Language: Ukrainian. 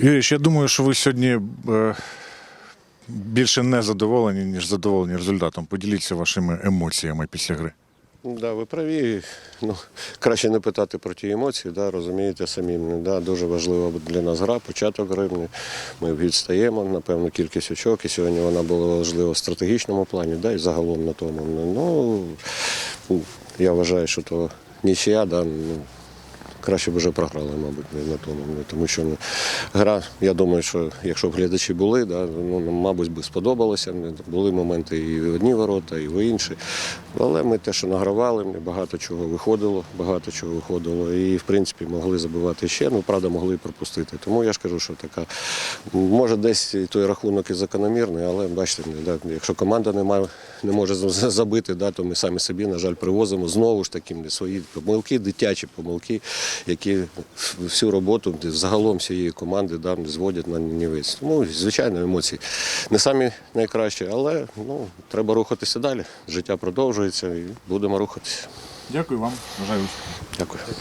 Юрійович, я думаю, що ви сьогодні е, більше не задоволені, ніж задоволені результатом. Поділіться вашими емоціями після гри. Да, ви праві. Ну, краще не питати про ті емоції, да, розумієте самі. Да, дуже важлива для нас гра, початок гри. Ми- відстаємо на певну кількість очок, і сьогодні вона була важлива в стратегічному плані, да, і загалом на тому. Ну, я вважаю, що то нічия, да, ну, краще б вже програли, мабуть, на тому. Ну, Тому що ну, гра, я думаю, що якщо б глядачі були, да, ну, нам, мабуть, би сподобалося. Були моменти і в одні ворота, і в інші. Але ми те, що награвали, багато чого виходило, багато чого виходило. І, в принципі, могли забивати ще, ну, правда, могли і пропустити. Тому я ж кажу, що така, може, десь той рахунок і закономірний, але бачите, да, якщо команда не, має, не може забити, да, то ми самі собі, на жаль, привозимо знову ж таки свої помилки, дитячі помилки, які всю роботу загалом всієї команди да, зводять на нівець. Тому, звичайно, емоції не самі найкращі, але ну, треба рухатися далі. Життя продовжується і будемо рухатися. Дякую вам. Бажаю успіху. Дякую.